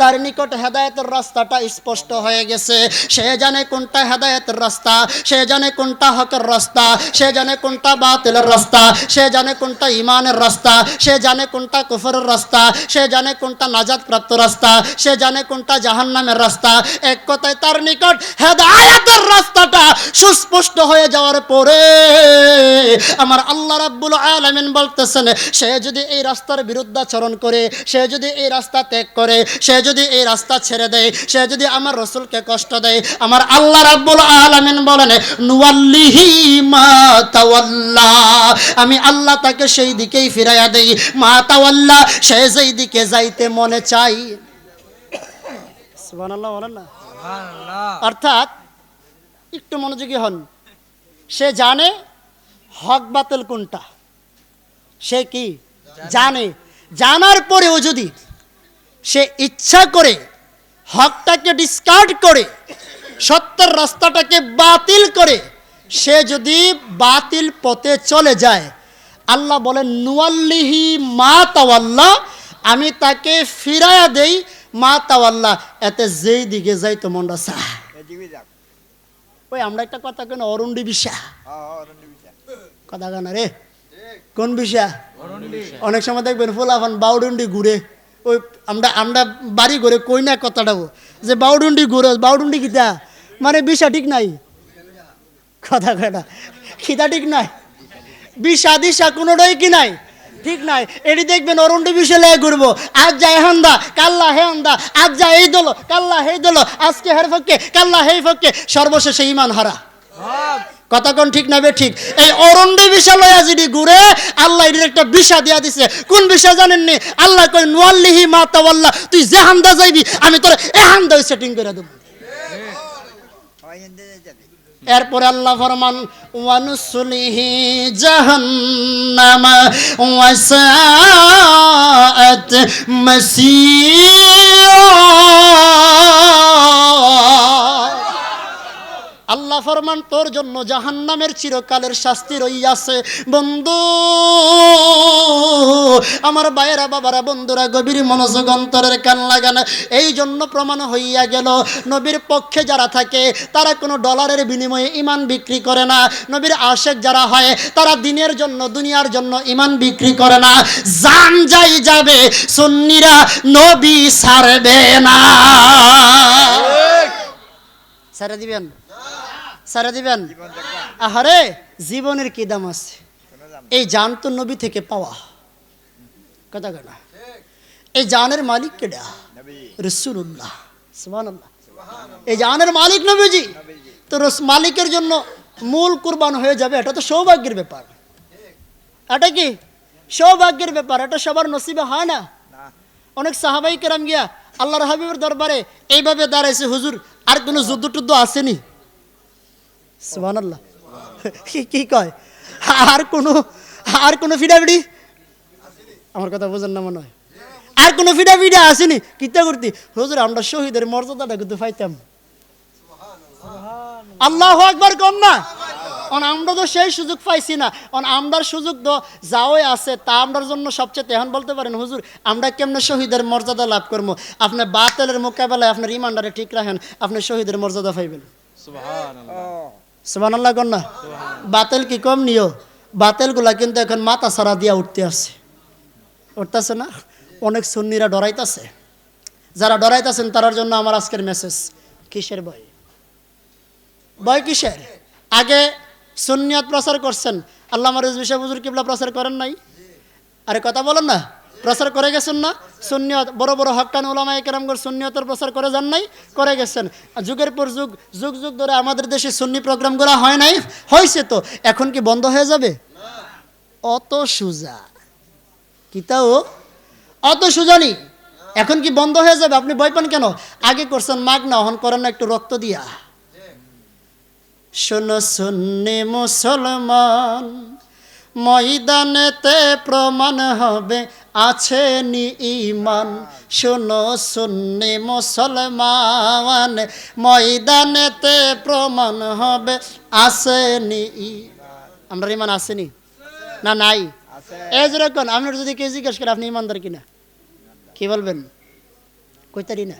তার নিকট হেদায়েতের রাস্তাটা স্পষ্ট হয়ে গেছে। সে জানে কোনটা হেদায়েতের রাস্তা, সে জানে কোনটা হকের রাস্তা, সে জানে কোনটা বাতিলের রাস্তা, সে জানে কোনটা ইমানের রাস্তা, সে জানে কোনটা কুফরের রাস্তা, সে জানে কোনটা নাজাদ প্রাপ্ত রাস্তা, সে জানে কোনটা জাহান্নামের রাস্তা। এক কথায় তার নিকট হেদায়েতের রাস্তাটা সুস্পষ্ট হয়ে যাওয়ার পরে আমার আল্লাহ রাব্বুল আলামিন বলতেছেন, সে যদি এই রাস্তার বিরুদ্ধাচরণ করে, সে যদি এই রাস্তা ত্যাগ করে সে যদি এই রাস্তা ছেড়ে দেয় সে যদি আমার রসুলকে কষ্ট দেয় আমার আল্লাহ রাব্বুল আলামিন বলেন নুয়াল্লিহি মা তাওয়াল্লা আমি আল্লাহ তাকে সেই দিকেই ফিরাইয়া দেই। মা তাওয়াল্লা সে যেই দিকে যাইতে মনে চাই। সুবহানাল্লাহ না? অর্থাৎ একটু মনোযোগী হন। সে জানে হক বাতিল কোনটা। সে কি? জানে। জানার পরেও যদি সে ইচ্ছা করে হকটাকে ডিসকার্ড করে সত্যের রাস্তাটাকে বাতিল করে সে যদি বাতিল পথে চলে যায় আল্লাহ বলেন নুয়াল্লিহি মা তাওয়াল্লা আমি তাকে ফিরাইয়া দেই মা তাওয়াল্লা এতে যেই দিকে যাই তো মনটা চায় ওই আমরা একটা কথা কেন অরুণডি বিষা কথা কেন রে? কোন বিষা অনেক সময় দেখবেন ফোলাফান বাউডুন্ডি ঘুরে, ওই আমরা আমরা বাড়ি ঘুরে কই না কথাটাও যে বাউডুন্ডি ঘুরে, বাউডুন্ডি কিতা? মানে বিষা ঠিক নাই? কথা কথা খিদা ঠিক নাই? বিষা, দিশা কোনোটাই কি নাই? ঠিক নাই। এটি দেখবেন অরুণটি বিষে লেগে ঘুরবো। আজ যা যায় দা কাল্লা হে হান্দা আজ যা এই দল, কাল্লা হেই দল, আজকে হের ফককে কাল্লা হেই ফককে সর্বশেষে ইমান হারা। কথা কোন ঠিক না ঠিক? এই অরণ্য বিষা লয়া যদি ঘুরে, আল্লাহ এটির একটা বিষা দিয়া দিছে। কোন বিষা জানেননি? আল্লাহ কই নোয়াল্লিহি মা তাওয়াল্লা, তুই যে হান্দা যাইবি, আমি তোর এ হান্দা সেটিং করে দেবো। এরপরে আল্লাহ ফরমান, ওয়ানুসলিহি জাহান্নাম ওয়াসাআত মাসিরা আল্লাহ ফরমান তোর জন্য জাহান্নামের চিরকালের শাস্তি রইয়াছে। বন্ধু আমার বাইরা বাবারা বন্ধুরা গভীর মনোযোগ অন্তরের কান লাগান। এই জন্য প্রমাণ হইয়া গেল নবীর পক্ষে যারা থাকে তারা কোনো ডলারের বিনিময়ে ইমান বিক্রি করে না। নবীর আশেক যারা হয় তারা দিনের জন্য দুনিয়ার জন্য ইমান বিক্রি করে না। জান যাই যাবে সন্নিরা নবী ছাড়বে না। ছেড়ে দিবেন? ছেড়ে দিবেন আহারে জীবনের কি দাম আছে? এই জান তো নবী থেকে পাওয়া। কথা কেনা এই জানের মালিক কেডা? রসুল্লাহ এই জানের মালিক নবীজি? তো মালিকের জন্য মূল কুরবান হয়ে যাবে এটা তো সৌভাগ্যের ব্যাপার। এটা কি? সৌভাগ্যের ব্যাপার এটা সবার নসিবে হয় না? অনেক সাহাবাই কেরাম গিয়া আল্লাহর হাবিবের দরবারে এইভাবে দাঁড়াইছে হুজুর আর কোনো যুদ্ধ টুদ্ধ আসেনি? সুবহানাল্লাহ। কি কি কয়? আর কোনো আর কোনো ফিডাফিডি? আমার কথা বোঝেন না মনে আর কোনো ফিডাফিডি আসেনি? কিতা করতি? হুজুর, আমরা শহীদের মর্যাদাটা কিন্তু পাইতাম। আল্লাহ আকবার কম না? অন, আমরা তো সেই সুযোগ পাইছি না। অন, আমরার সুযোগ তো যাওয়াই আছে, তা আমরার জন্য সবচেয়ে তেহন বলতে পারেন, হুজুর, আমরা কেমনে শহীদের মর্যাদা লাভ করব? আপনি বাতেলের মোকাবেলায় আপনার ইমানদারে ঠিক রাখেন, আপনি শহীদের মর্যাদা পাইবেন। সুবান আল্লাহ কন্যা বাতেল কি কম নিও? বাতেলগুলা কিন্তু এখন মাথা সারা দিয়া উঠতে আছে উঠতেছে না? অনেক সুন্নিরা ডরাইতেছে। যারা ডরাইতেছেন তার জন্য আমার আজকের মেসেজ কিসের ভয়? ভয় কিসের? আগে সুন্নিয়ত প্রচার করছেন। আল্লাহ মারুজ বিষয় বুজুর কিবলা প্রচার করেন নাই? আরে কথা বলেন না। প্রচার করে গেছেন না? সুন্নিয়ত, বড় বড় হকান ওলামা কেরামগর সুন্নিয়তের প্রচার করে যান নাই? করে গেছেন। যুগের পর যুগ যুগ যুগ ধরে আমাদের দেশে সুন্নি প্রোগ্রামগুলো হয় নাই? হয়েছে তো। এখন কি বন্ধ হয়ে যাবে? অত সুজা। কিতাও? অত সুজানি এখন কি বন্ধ হয়ে যাবে? আপনি ভয় পান কেন? আগে করছেন মাগ না হন করেন না একটু রক্ত দিয়া। শোনো সুন্নি মুসলমান ময়দানেতে প্রমাণ হবে আছে নি ইমান শোনো সুন্নি মুসলমান ময়দানেতে প্রমাণ হবে আছে নি আমরা ইমান আসেনি না? নাই? এই যেরকম আপনার যদি কেউ জিজ্ঞেস করে আপনি ইমানদার কিনা? কি বলবেন? কইতারি না।